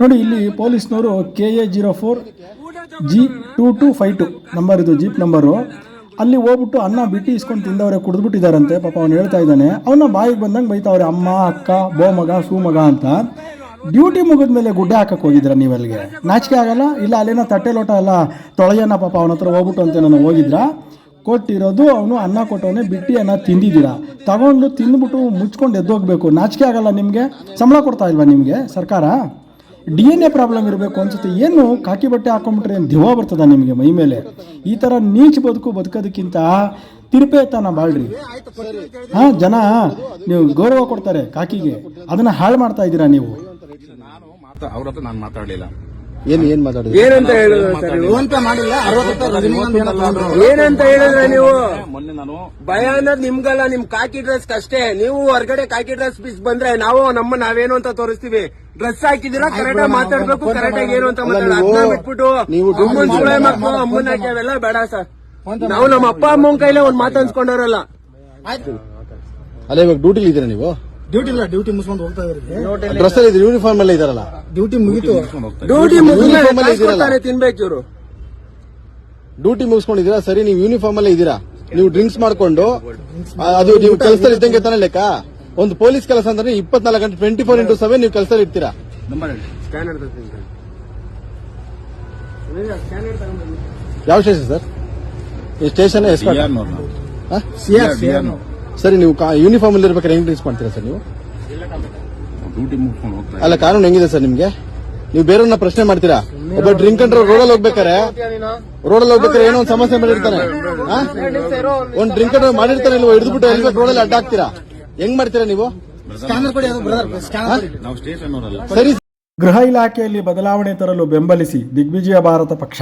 ನೋಡಿ, ಇಲ್ಲಿ ಪೊಲೀಸ್ನವರು K A zero four G two two five two number ಇದು ಜೀಪ್ ನಂಬರು ಅಲ್ಲಿ ಹೋಗ್ಬಿಟ್ಟು ಅನ್ನ ಬಿಟ್ಟು ಇಸ್ಕೊಂಡು ತಿಂದವ್ರೆ, ಕುಡಿದ್ಬಿಟ್ಟಿದಾರಂತೆ. ಪಾಪ ಅವ್ನು ಹೇಳ್ತಾ ಇದ್ದಾನೆ ಅವನ ಬಾಯಿಗೆ ಬಂದಂಗೆ ಬೈತಾವ್ರೆ, ಅಮ್ಮ, ಅಕ್ಕ ಬೋ ಮಗ ಸೂ ಮಗ ಅಂತ. ಡ್ಯೂಟಿ ಮುಗಿದ ಮೇಲೆ ಗುಡ್ಡೆ ಹಾಕಕ್ಕೆ ಹೋಗಿದ್ರ ನೀವು ಅಲ್ಲಿಗೆ ನಾಚಿಕೆ ಆಗಲ್ಲ? ಇಲ್ಲ, ಅಲ್ಲೇನೋ ತಟ್ಟೆ ಲೋಟ ಎಲ್ಲ ತೊಳೆಯೋಣ ಪಾಪ ಅವನ ಹತ್ರ ಹೋಗ್ಬಿಟ್ಟು ಅಂತ ನಾನು ಹೋಗಿದ್ರಾ? ಕೊಟ್ಟಿರೋದು ಅವನು ಅನ್ನ ಕೊಟ್ಟವನೇ ಬಿಟ್ಟು ಅನ್ನ ತಿಂದಿದ್ದೀರಾ? ತಗೊಂಡು ತಿಂದ್ಬಿಟ್ಟು ಮುಚ್ಕೊಂಡು ಎದ್ದೋಗ್ಬೇಕು ನಾಚಿಕೆ ಆಗಲ್ಲ ನಿಮಗೆ? ಸಂಬಳ ಕೊಡ್ತಾ ಇಲ್ವಾ ನಿಮಗೆ ಸರ್ಕಾರ? ಡಿ ಎನ್ ಎ ಪ್ರಾಬ್ಲಮ್ ಇರಬೇಕು ಅನ್ಸುತ್ತೆ. ಏನು ಕಾಕಿ ಬಟ್ಟೆ ಹಾಕೊಂಡ್ಬಿಟ್ರೆ ಏನು ದಿವ ಬರ್ತದ ನಿಮಗೆ ಮೈ ಮೇಲೆ? ಈ ಥರ ನೀಚ್ ಬದುಕು ಬದುಕೋದಕ್ಕಿಂತ ತಿರುಪೇತನ ಬಾಳ್ರಿ. ಹಾಂ, ಜನ ನೀವು ಗೌರವ ಕೊಡ್ತಾರೆ ಕಾಕಿಗೆ. ಅದನ್ನು ಹಾಳು ಮಾಡ್ತಾ ಇದ್ದೀರಾ ನೀವು? ಅವ್ರ ಹತ್ರ ನಾನು ಮಾತಾಡ್ಲಿಲ್ಲ. ಏನ್ ಏನ್ ಮಾತಾಡಿದ್ರಿ? ಏನಂತ ಹೇಳಿದ್ರೆ ಸರ್ ನೀವು? ಮಾಡಿಲ್ಲ ಅರವತ್ತು ರಜನಿಕಾಂತ್. ಏನಂತ ಹೇಳಿದ್ರೆ ನೀವು? ಮೊನ್ನೆ ನಾನು ಭಯ ಅನ್ನೋದು ನಿಮ್ಗಲ್ಲ ನಿಮ್ ಕಾಕಿ ಡ್ರೆಸ್ ಅಷ್ಟೇ ನೀವು ಹೊರಗಡೆ ಕಾಕಿ ಡ್ರೆಸ್ ಪೀಸ್ ಬಂದ್ರೆ ನಾವು ನಮ್ಮ ನಾವೇನು ಅಂತ ತೋರಿಸ್ತೀವಿ. ಡ್ರೆಸ್ ಹಾಕಿದಿರಾ ಕರೆಕ್ಟ್ ಆಗಿ ಮಾತಾಡ್ಬೇಕು ಕರೆಕ್ಟ್ ಆಗಿ ಏನು ಅಂತ ಅಲ್ಲ, ಮಾತಾಡ. ನೀವು- ಬಿಟ್ಬಿಟ್ಟು ನೀವು ಡ್ಯೂಟಿ ಅಮ್ಮನ್ ಸುಳೆ ಮಕ್ಕಳು ಅಮ್ಮನ ಹಾಕಿ ಬೇಡ ಸರ್. ನಾವು ನಮ್ಮ ಅಪ್ಪ ಅಮ್ಮನ ಕೈಲೇ ಒಂದ್ ಮಾತು ಅದೇ ಅಲ್ಲ ಇವಾಗ ಡ್ಯೂಟಿಲಿ ಇದ್ದೀರಾ ನೀವು? ಡ್ಯೂಟಿ ಇಲ್ಲ ಡ್ಯೂಟಿ ಮುಗಿಸ್ಕೊಂಡು ಹೋಗ್ತಾ ಇದ್ರಿ ಡ್ರೆಸ್ ಅಲ್ಲಿ ಇದ್ದೀರಿ ಯೂನಿಫಾರ್ಮ್ ಅಲ್ಲಿ ಇದಾರಲ್ಲ? ಡ್ಯೂಟಿ ಮುಗಿತು. ಡ್ಯೂಟಿ Uniform ಅಲ್ಲಿ ಇದ್ದೀರಲ್ಲ? ತಿನ್ಬೇಕು ಇವ್ರು. ಡ್ಯೂಟಿ ಮುಗಿಸ್ಕೊಂಡಿದ್ದೀರಾ? ಸರಿ ನೀವು ಯೂನಿಫಾರ್ಮ್ ಅಲ್ಲೇ ಇದ್ದೀರಾ? ನೀವು ಡ್ರಿಂಕ್ಸ್ ಮಾಡ್ಕೊಂಡು ಅದು ನೀವು ಕೆಲಸದಲ್ಲಿ ಇದ್ದಂಗೆ ತಾನೇ ಲೆಕ್ಕ? ಒಂದು ಪೊಲೀಸ್ ಕೆಲಸ ಅಂದ್ರೆ ಇಪ್ಪತ್ನಾಲ್ಕು ಗಂಟೆ ಟ್ವೆಂಟಿ ಫೋರ್ ಇಂಟು ಸೆವೆನ್ ನೀವು ಕೆಲಸದಲ್ಲಿ ಇರ್ತೀರಾ? ಯಾವ ಸ್ಟೇಷನ್ ಸರ್? ಈ ಸ್ಟೇಷನ್ ಎಸ್ಕಾಟ್ ಬಿಆರ್ನವ್ರು ಹಾ? ಸರಿ ನೀವು ಯೂನಿಫಾರ್ಮ್ ಅಲ್ಲಿ ಇರ್ಬೇಕಾದ್ರೆ ಹೆಂಗ್ ರೀಚ್ ಮಾಡ್ತೀರಾ ಸರ್ ನೀವು? ಡ್ಯೂಟಿ ಮುಗಿಸ್ಕೊಂಡು ಹೋಗ್ತಾ ಅಲ್ಲ ಕಾನೂನು ಹೆಂಗಿದೆ ಸರ್ ನಿಮ್ಗೆ? ನೀವು ಬೇರೆಯವ್ರನ್ನ ಪ್ರಶ್ನೆ ಮಾಡ್ತೀರಾ? ಒಬ್ಬ ಡ್ರಿಂಕ್ ಅಂಡ್ರೆ ರೋಡಲ್ಲಿ ಹೋಗ್ಬೇಕಾರೆ ರೋಡಲ್ಲಿ ಹೋಗ್ಬೇಕಾರೆ ಏನೋ ಒಂದು ಸಮಸ್ಯೆ ಮಾಡಿರ್ತಾರೆ? ಒಂದ್ ಡ್ರಿಂಕ್ ಕಂಟ್ರೋಲ್ ಮಾಡಿರ್ತಾನೆ ನೀವು ಹಿಡಿದ್ಬಿಟ್ಟು ಹೆಲ್ಮೆಟ್ ರೋಡಲ್ಲಿ ಅಡ್ಡಾಕ್ತೀರಾ ಹೆಂಗ್ ಮಾಡ್ತೀರಾ ನೀವು? ಸರಿ. ಗೃಹ ಇಲಾಖೆಯಲ್ಲಿ ಬದಲಾವಣೆ ತರಲು ಬೆಂಬಲಿಸಿ ದಿಗ್ವಿಜಯ ಭಾರತ ಪಕ್ಷ.